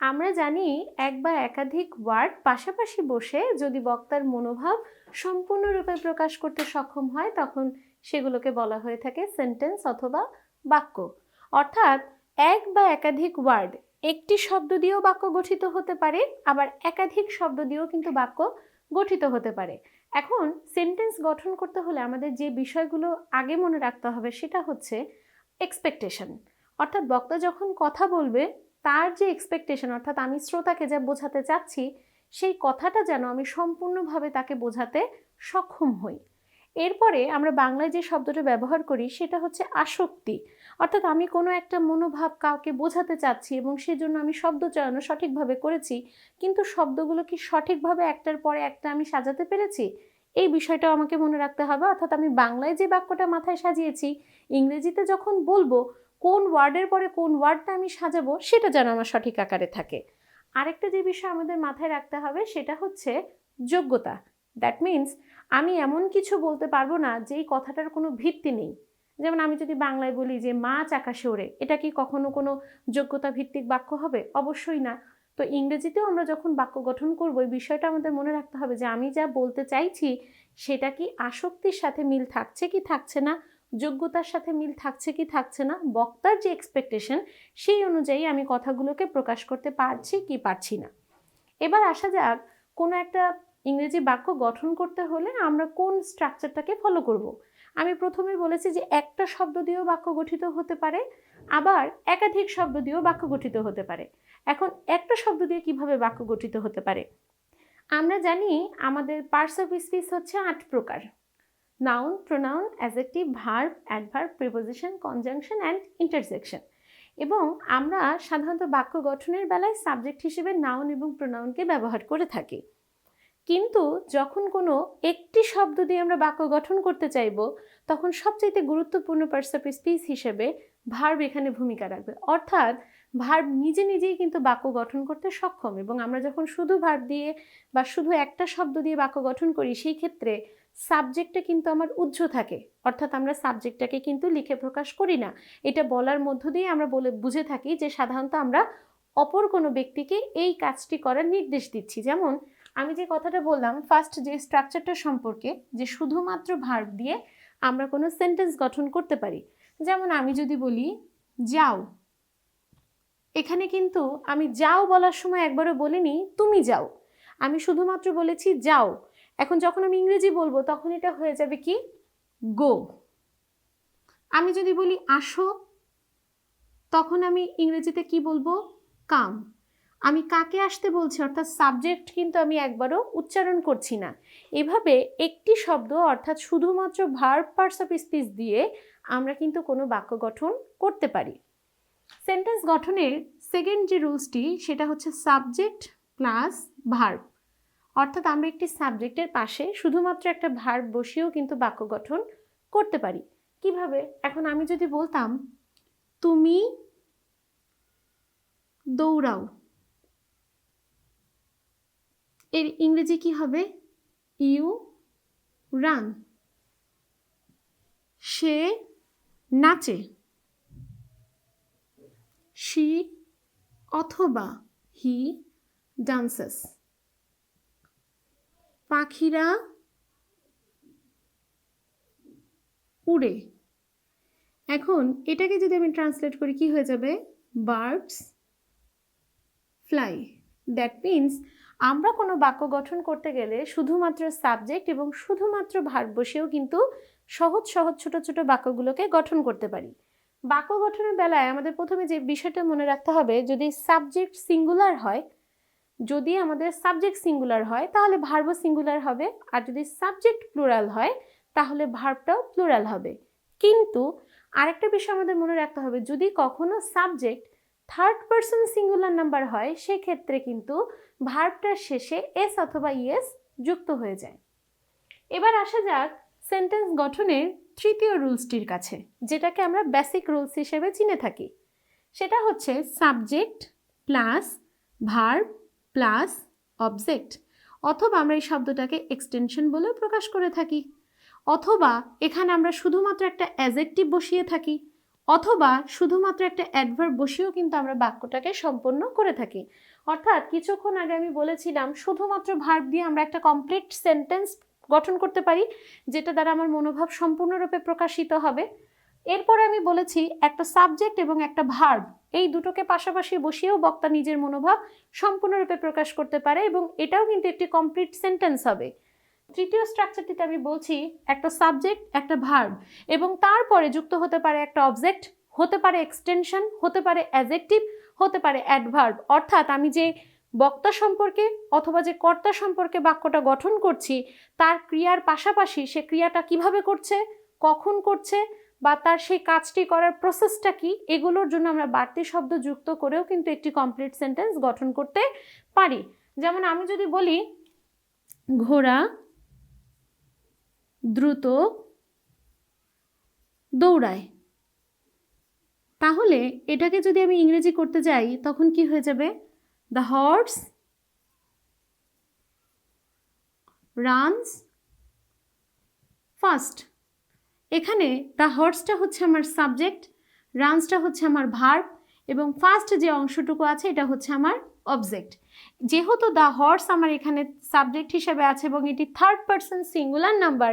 আমরা জানি এক বা একাধিক ওয়ার্ড পাশাপাশি বসে যদি বক্তার মনোভাব সম্পূর্ণরূপে প্রকাশ করতে সক্ষম হয়, তখন সেগুলোকে বলা হয়ে থাকে সেন্টেন্স অথবা বাক্য। অর্থাৎ এক বা একাধিক ওয়ার্ড একটি শব্দ দিয়েও বাক্য গঠিত হতে পারে, আবার একাধিক শব্দ দিয়েও কিন্তু বাক্য গঠিত হতে পারে। এখন সেন্টেন্স গঠন করতে হলে আমাদের যে বিষয়গুলো আগে মনে রাখতে হবে সেটা হচ্ছে এক্সপেকটেশন অর্থাৎ বক্তা যখন কথা বলবে তার যে এক্সপেকটেশন অর্থাৎ আমি শ্রোতাকে যা বোঝাতে চাচ্ছি, সেই কথাটা যেন আমি সম্পূর্ণভাবে তাকে বোঝাতে সক্ষম হই। এরপরে আমরা বাংলায় যে শব্দটা ব্যবহার করি, সেটা হচ্ছে আসক্তি। অর্থাৎ আমি কোনো একটা মনোভাব কাউকে বোঝাতে চাচ্ছি এবং সেজন্য আমি শব্দ চয়নও সঠিকভাবে করেছি, কিন্তু শব্দগুলো কি সঠিকভাবে একটার পরে একটা আমি সাজাতে পেরেছি? এই বিষয়টাও আমাকে মনে রাখতে হবে। অর্থাৎ আমি বাংলায় যে বাক্যটা মাথায় সাজিয়েছি, ইংরেজিতে যখন বলব কোন ওয়ার্ডের পরে কোন ওয়ার্ডটা আমি সাজাবো সেটা যেন আমার সঠিক আকারে থাকে। আরেকটা যে বিষয় আমাদের মাথায় রাখতে হবে সেটা হচ্ছে যোগ্যতা। দ্যাট মিন্স আমি এমন কিছু বলতে পারব না যেই কথাটার কোনো ভিত্তি নেই। যেমন আমি যদি বাংলায় বলি যে মাছ আকাশে ওড়ে, এটা কি কখনো কোনো যোগ্যতা ভিত্তিক বাক্য হবে? অবশ্যই না। তো ইংরেজিতেও আমরা যখন বাক্য গঠন করব, এই বিষয়টা আমাদের মনে রাখতে হবে যে আমি যা বলতে চাইছি সেটা কি আসক্তির সাথে মিল থাকছে কি থাকছে না যোগ্যতার সাথে মিল থাকছে কি থাকছে না, বক্তার যে এক্সপেকটেশন সেই অনুযায়ী আমি কথাগুলোকে প্রকাশ করতে পারছি কি পারছি না। এবার আসা যাক, কোনো একটা ইংরেজি বাক্য গঠন করতে হলে আমরা কোন স্ট্রাকচারটাকে ফলো করব। আমি প্রথমে বলেছি যে একটা শব্দ দিয়েও বাক্য গঠিত হতে পারে, আবার একাধিক শব্দ দিয়েও বাক্য গঠিত হতে পারে। এখন একটা শব্দ দিয়ে কীভাবে বাক্য গঠিত হতে পারে? আমরা জানি আমাদের পার্টস অফ স্পিচ হচ্ছে আট প্রকার। Noun pronoun adjective verb adverb preposition conjunction and intersection এবং আমরা সাধারণত বাক্য গঠনের বেলায় সাবজেক্ট হিসেবে নাউন এবং প্রোনাউনকে ব্যবহার করে থাকি। কিন্তু যখন কোনো একটি শব্দ দিয়ে আমরা বাক্য গঠন করতে চাইব, তখন সবচাইতে গুরুত্বপূর্ণ পার্টস স্পিচ হিসেবে ভার্ব এখানে ভূমিকা রাখবে। অর্থাৎ ভার্ব নিজে নিজেই কিন্তু বাক্য গঠন করতে সক্ষম এবং আমরা যখন শুধু ভার্ব দিয়ে বা শুধু একটা শব্দ দিয়ে বাক্য গঠন করি, সেই ক্ষেত্রে সাবজেক্টটা কিন্তু আমার উজ্জ্ব থাকে। অর্থাৎ আমরা সাবজেক্টটাকে কিন্তু লিখে প্রকাশ করি না। এটা বলার মধ্য দিয়ে আমরা বলে, বুঝে থাকি যে সাধারণত আমরা অপর কোনো ব্যক্তিকে এই কাজটি করার নির্দেশ দিচ্ছি। যেমন, আমি যে কথাটা বললাম ফার্স্ট যে স্ট্রাকচারটা সম্পর্কে, যে শুধুমাত্র ভার্ব দিয়ে আমরা কোনো সেন্টেন্স গঠন করতে পারি। যেমন, আমি যদি বলি, যাও। এখানে কিন্তু আমি যাও বলার সময় একবারও বলিনি, তুমি যাও। আমি শুধুমাত্র বলেছি, যাও। এখন যখন আমি ইংরেজি বলব, তখন এটা হয়ে যাবে কি? গো আমি যদি বলি, আসো, তখন আমি ইংরেজিতে কি বলব? কাম আমি কাকে আসতে বলছি? অর্থাৎ সাবজেক্ট কিন্তু আমি একবারও উচ্চারণ করছি না। এভাবে একটি শব্দ, অর্থাৎ শুধুমাত্র ভার্ব পার্টস অফ স্পিচ দিয়ে আমরা কিন্তু কোনো বাক্য গঠন করতে পারি। সেন্টেন্স গঠনের সেকেন্ড যে রুলসটি, সেটা হচ্ছে সাবজেক্ট প্লাস ভার্ব। অর্থাৎ আমরা একটি সাবজেক্টের পাশে শুধুমাত্র একটা ভার্ব বসিয়েও কিন্তু বাক্য গঠন করতে পারি। কীভাবে? এখন আমি যদি বলতাম, তুমি দৌড়াও। এর ইংরেজি কি হবে? You run. সে নাচে। শি অথবা হি ডান্সেস পাখিরা উড়ে। এখন এটাকে যদি আমি ট্রান্সলেট করি, কি হয়ে যাবে? বার্ডস ফ্লাই দ্যাট মিন্স আমরা কোনো বাক্য গঠন করতে গেলে শুধুমাত্র সাবজেক্ট এবং শুধুমাত্র ভার্ব বসেও কিন্তু সহজ সহজ ছোট ছোট বাক্যগুলোকে গঠন করতে পারি। বাক্য গঠনের বেলায় আমাদের প্রথমে যে বিষয়টা মনে রাখতে হবে, যদি সাবজেক্ট সিঙ্গুলার হয়, যদি আমাদের সাবজেক্ট সিঙ্গুলার হয়, তাহলে ভার্বও সিঙ্গুলার হবে। আর যদি সাবজেক্ট প্লুরাল হয়, তাহলে ভার্বটাও প্লুরাল হবে। কিন্তু আরেকটা বিষয় আমাদের মনে রাখতে হবে, যদি কখনো subject third person singular number হয়, সেক্ষেত্রে কিন্তু ভার্বটার শেষে এস অথবা ইয়েস যুক্ত হয়ে যায়। এবার আসা যাক সেন্টেন্স গঠনের তৃতীয় রুলসটির কাছে, যেটাকে আমরা বেসিক রুলস হিসেবে চিনে থাকি। সেটা হচ্ছে subject plus verb plus object অথবা আমরা এই শব্দটাকে এক্সটেনশন বলেও প্রকাশ করে থাকি। অথবা এখানে আমরা শুধুমাত্র একটা অ্যাজেক্টিভ বসিয়ে থাকি, অথবা শুধুমাত্র একটা অ্যাডভার্ব বসিয়েও কিন্তু আমরা বাক্যটাকে সম্পন্ন করে থাকি। অর্থাৎ কিছুক্ষণ আগে আমি বলেছিলাম, শুধুমাত্র ভার্ব দিয়ে আমরা একটা কমপ্লিট সেন্টেন্স গঠন করতে পারি, যেটা দ্বারা আমার মনোভাব সম্পূর্ণরূপে প্রকাশিত হবে। এরপরে আমি বলেছি একটা সাবজেক্ট এবং একটা ভার্ব, এই দুটোকে পাশাপাশি বসিয়েও বক্তা নিজের মনোভাব সম্পূর্ণরূপে প্রকাশ করতে পারে এবং এটাও কিন্তু একটি কমপ্লিট সেন্টেন্স হবে। তৃতীয় স্ট্রাকচারটিতে আমি বলছি একটা সাবজেক্ট, একটা ভার্ব এবং তারপরে যুক্ত হতে পারে একটা অবজেক্ট হতে পারে এক্সটেনশন হতে পারে অ্যাজেক্টিভ হতে পারে অ্যাডভার্ব অর্থাৎ আমি যে বক্তা সম্পর্কে অথবা যে কর্তা সম্পর্কে বাক্যটা গঠন করছি, তার ক্রিয়ার পাশাপাশি সে ক্রিয়াটা কীভাবে করছে, কখন করছে বা তার সেই কাজটি করার প্রসেসটা কি, এগুলোর জন্য আমরা বাড়তি শব্দ যুক্ত করেও কিন্তু একটি কমপ্লিট সেন্টেন্স গঠন করতে পারি। যেমন আমি যদি বলি, ঘোড়া দ্রুত দৌড়ায়, তাহলে এটাকে যদি আমি ইংরেজি করতে যাই, তখন কি হয়ে যাবে? দ্য হর্স রানস ফাস্ট এখানে দ্য হর্সটা হচ্ছে আমার সাবজেক্ট রানসটা হচ্ছে আমার ভার্ব এবং ফার্স্ট যে অংশটুকু আছে এটা হচ্ছে আমার অবজেক্ট যেহেতু দ্য হর্স আমার এখানে সাবজেক্ট হিসেবে আছে এবং এটি থার্ড পার্সন সিঙ্গুলার নাম্বার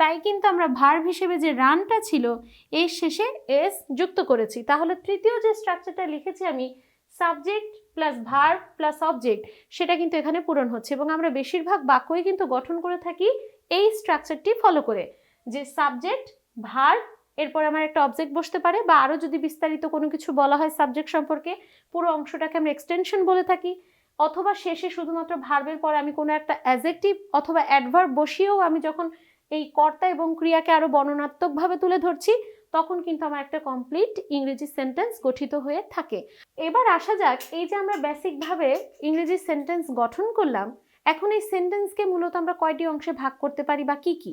তাই কিন্তু আমরা ভার্ব হিসেবে যে রানটা ছিল, এর শেষে এস যুক্ত করেছি। তাহলে তৃতীয় যে স্ট্রাকচারটা লিখেছি আমি subject plus verb plus object সেটা কিন্তু এখানে পূরণ হচ্ছে। এবং আমরা বেশিরভাগ বাক্যই কিন্তু গঠন করে থাকি এই স্ট্রাকচারটি ফলো করে। যে সাবজেক্ট ভার্ব এরপর আমার একটা অবজেক্ট বসতে পারে বা আরও যদি বিস্তারিত কোনো কিছু বলা হয় সাবজেক্ট সম্পর্কে, পুরো অংশটাকে আমরা এক্সটেনশন বলে থাকি। অথবা শেষে শুধুমাত্র ভার্বের পর আমি কোনো একটা অ্যাজেক্টিভ অথবা অ্যাডভার্ব বসিয়েও আমি যখন এই কর্তা এবং ক্রিয়াকে আরও বর্ণনাত্মকভাবে তুলে ধরছি তখন কিন্তু আমার একটা কমপ্লিট ইংরেজি সেন্টেন্স গঠিত হয়ে থাকে। এবার আসা যাক, এই যে আমরা বেসিকভাবে ইংরেজি সেন্টেন্স গঠন করলাম, এখন এই সেন্টেন্সকে মূলত আমরা কয়টি অংশে ভাগ করতে পারি বা কি কি?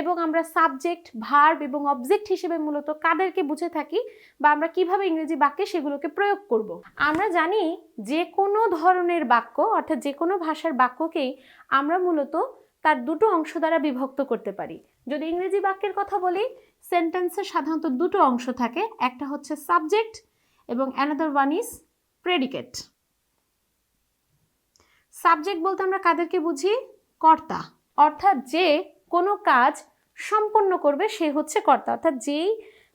এবং আমরা সাবজেক্ট ভার্ব এবং অবজেক্ট হিসেবে মূলত কাদেরকে বুঝে থাকি বা আমরা কীভাবে ইংরেজি বাক্যে সেগুলোকে প্রয়োগ করব। আমরা জানি যে কোনো ধরনের বাক্য, অর্থাৎ যে কোনো ভাষার বাক্যকেই আমরা মূলত তার দুটো অংশ দ্বারা বিভক্ত করতে পারি। যদি ইংরেজি বাক্যের কথা বলি সেন্টেন্সের সাধারণত দুটো অংশ থাকে। একটা হচ্ছে সাবজেক্ট এবং another one is predicate subject বলতে আমরা কাদেরকে বুঝি? কর্তা। অর্থাৎ যে কোনো কাজ সম্পন্ন করবে, সে হচ্ছে কর্তা। অর্থাৎ যেই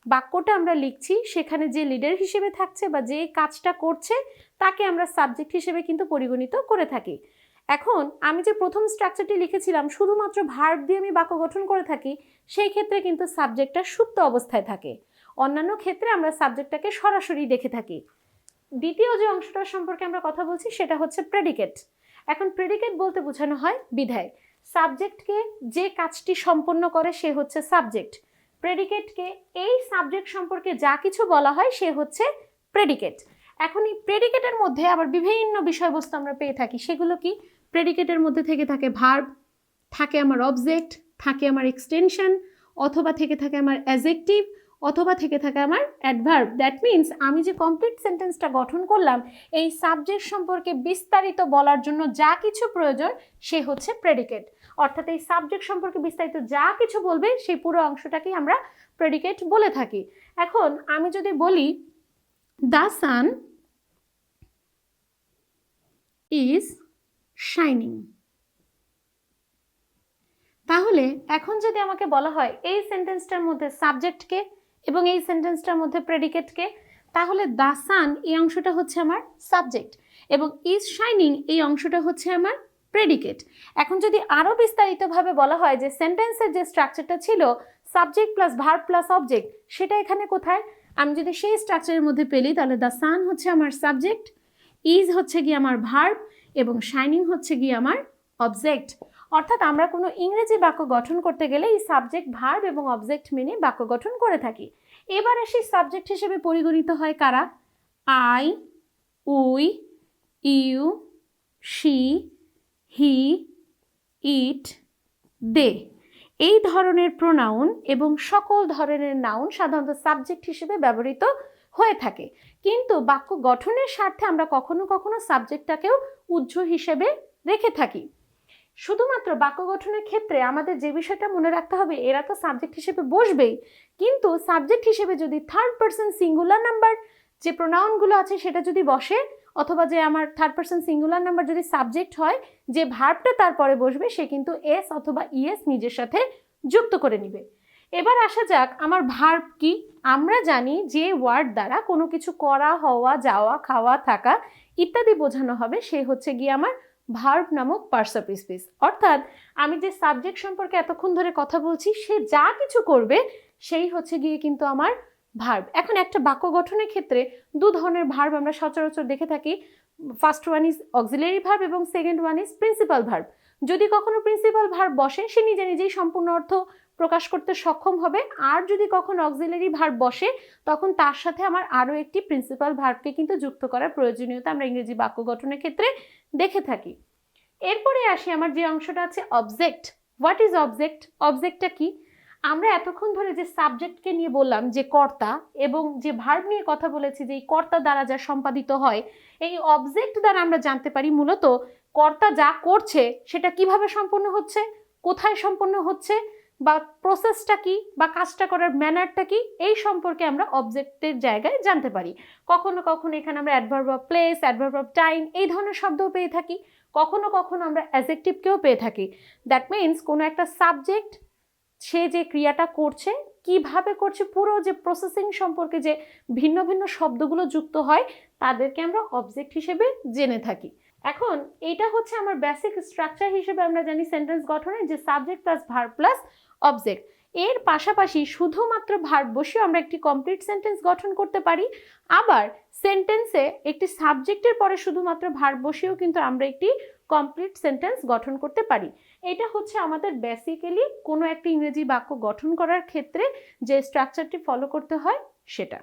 বাক্যটা আমরা লিখছি, সেখানে যে লিডার হিসেবে থাকছে বা যে কাজটা করছে, তাকে আমরা সাবজেক্ট হিসেবে কিন্তু পরিগণিত করে থাকি। এখন আমি যে প্রথম স্ট্রাকচারটি লিখেছিলাম, শুধুমাত্র ভার্ব দিয়ে আমি বাক্য গঠন করে থাকি, সেই ক্ষেত্রে কিন্তু সাবজেক্টটা সুপ্ত অবস্থায় থাকে। অন্যান্য ক্ষেত্রে আমরা সাবজেক্টটাকে সরাসরি দেখে থাকি। দ্বিতীয় যে অংশটার সম্পর্কে আমরা কথা বলছি, সেটা হচ্ছে প্রেডিকেট এখন প্রেডিকেট বলতে বোঝানো হয় বিধায়। সাবজেক্টকে যে কাজটি সম্পন্ন করে, সে হচ্ছে সাবজেক্ট প্রেডিকেটকে এই সাবজেক্ট সম্পর্কে যা কিছু বলা হয়, সে হচ্ছে প্রেডিকেট এখন এই প্রেডিকেটের মধ্যে আবার বিভিন্ন বিষয়বস্তু আমরা পেয়ে থাকি। সেগুলো কি? প্রেডিকেটের মধ্যে থেকে থাকে ভার্ব থাকে আমার অবজেক্ট থাকে আমার এক্সটেনশন অথবা থেকে থাকে আমার অ্যাজেক্টিভ অথবা থেকে থাকে আমার অ্যাডভার্ব দ্যাট মিন্স আমি যে কমপ্লিট সেন্টেন্সটা গঠন করলাম, এই সাবজেক্ট সম্পর্কে বিস্তারিত বলার জন্য যা কিছু প্রয়োজন, সে হচ্ছে প্রেডিকেট অর্থাৎ এই সাবজেক্ট সম্পর্কে বিস্তারিত যা কিছু বলবে, সেই পুরো অংশটাকেই আমরা প্রেডিকেট বলে থাকি। এখন আমি যদি বলি দ্য সান ইজ শাইনিং তাহলে এখন যদি আমাকে বলা হয় এই সেন্টেন্সটার মধ্যে সাবজেক্টকে এবং এই সেন্টেন্সটার মধ্যে প্রেডিকেটকে তাহলে দ্য সান এই অংশটা হচ্ছে আমার সাবজেক্ট এবং ইজ শাইনিং এই অংশটা হচ্ছে আমার প্রেডিকেট এখন যদি আরও বিস্তারিতভাবে বলা হয় যে সেন্টেন্সের যে স্ট্রাকচারটা ছিল subject plus verb plus object সেটা এখানে কোথায়? আমি যদি সেই স্ট্রাকচারের মধ্যে পেলি, তাহলে দ্য সান হচ্ছে আমার সাবজেক্ট ইজ হচ্ছে গিয়ে আমার ভার্ব এবং শাইনিং হচ্ছে গিয়ে আমার অবজেক্ট অর্থাৎ আমরা কোনো ইংরেজি বাক্য গঠন করতে গেলে এই সাবজেক্ট ভার্ব এবং অবজেক্ট মেনে বাক্য গঠন করে থাকি। এবারে সেই সাবজেক্ট হিসেবে পরিগণিত হয় কারা? I we you she he it they এই ধরনের প্রোনাউন এবং সকল ধরনের নাউন সাধারণত সাবজেক্ট হিসেবে ব্যবহৃত হয়ে থাকে। কিন্তু বাক্য গঠনের স্বার্থে আমরা কখনো কখনো সাবজেক্টটাকেও উজ্জ্ব হিসেবে রেখে থাকি। শুধুমাত্র বাক্য গঠনের ক্ষেত্রে আমাদের যে বিষয়টা মনে রাখতে হবে, এরা তো সাবজেক্ট হিসেবে বসবেই। কিন্তু সাবজেক্ট হিসেবে যদি থার্ড পার্সন সিঙ্গুলার নাম্বার যে প্রোনাউনগুলো আছে সেটা যদি বসে, অথবা যে আমার থার্ড পার্সন সিঙ্গুলার নাম্বার যদি সাবজেক্ট হয়, যে ভার্বটা তারপরে বসবে, সে কিন্তু এস অথবা ইএস নিজের সাথে যুক্ত করে নিবে। এবার আসা যাক, আমার ভার্ব কি? আমরা জানি যে ওয়ার্ড দ্বারা কোনো কিছু করা, হওয়া, যাওয়া, খাওয়া, থাকা ইত্যাদি বোঝানো হবে, সে হচ্ছে গিয়ে আমার ভার্ব নামক পার্সাপিসপিস। অর্থাৎ আমি যে সাবজেক্ট সম্পর্কে এতক্ষণ ধরে কথা বলছি, সে যা কিছু করবে, সেই হচ্ছে গিয়ে কিন্তু আমার ভার্ব। এখন একটা বাক্য গঠনের ক্ষেত্রে দু ধরনের ভার্ব আমরা সচরাচর দেখে থাকি। First one is auxiliary verb এবং second one is principal verb. যদি কখনো প্রিন্সিপাল ভার্ব বসে, সে নিজে নিজেই সম্পূর্ণ অর্থ প্রকাশ করতে সক্ষম হবে। আর যদি কখনো অক্সিলারি ভার্ব বসে, তখন তার সাথে আমার আরও একটি প্রিন্সিপাল ভার্বকে কিন্তু যুক্ত করার প্রয়োজনীয়তা আমরা ইংরেজি বাক্য গঠনের ক্ষেত্রে দেখে থাকি। এরপরে আসি আমার যে অংশটা আছে অবজেক্ট হোয়াট ইজ অবজেক্ট অবজেক্টটা কি? আমরা এতক্ষণ ধরে যে সাবজেক্টকে নিয়ে বললাম, যে কর্তা এবং যে ভার্ব নিয়ে কথা বলেছি, যে এই কর্তা দ্বারা যা সম্পাদিত হয়, এই অবজেক্ট দ্বারা আমরা জানতে পারি মূলত কর্তা যা করছে, সেটা কীভাবে সম্পন্ন হচ্ছে, কোথায় সম্পন্ন হচ্ছে বা প্রসেসটা কি বা কাজটা করার ম্যানারটা কি, এই সম্পর্কে আমরা অবজেক্টের জায়গায় জানতে পারি। কখনো কখনো এখানে আমরা adverb of place adverb of time এই ধরনের শব্দও পেয়ে থাকি। কখনো কখনো আমরা অ্যাজেক্টিভকেও পেয়ে থাকি। দ্যাট মিন্স কোনো একটা সাবজেক্ট সে যে ক্রিয়াটা করছে, কীভাবে করছে, পুরো যে প্রসেসিং সম্পর্কে যে ভিন্ন ভিন্ন শব্দগুলো যুক্ত হয়, তাদেরকে আমরা অবজেক্ট হিসেবে জেনে থাকি। এখন এটা হচ্ছে আমার বেসিক স্ট্রাকচার হিসেবে আমরা জানি সেন্টেন্স গঠনের যে subject plus verb plus object এর পাশাপাশি শুধুমাত্র ভার্ব বসেও আমরা একটি কমপ্লিট সেন্টেন্স গঠন করতে পারি। আবার সেন্টেন্সে একটি সাবজেক্টের পরে শুধুমাত্র ভার্ব বসেও কিন্তু আমরা একটি কমপ্লিট সেন্টেন্স গঠন করতে পারি। এটা হচ্ছে আমাদের বেসিক্যালি কোনো একটি ইংরেজি বাক্য গঠন করার ক্ষেত্রে যে স্ট্রাকচারটি ফলো করতে হয় সেটা।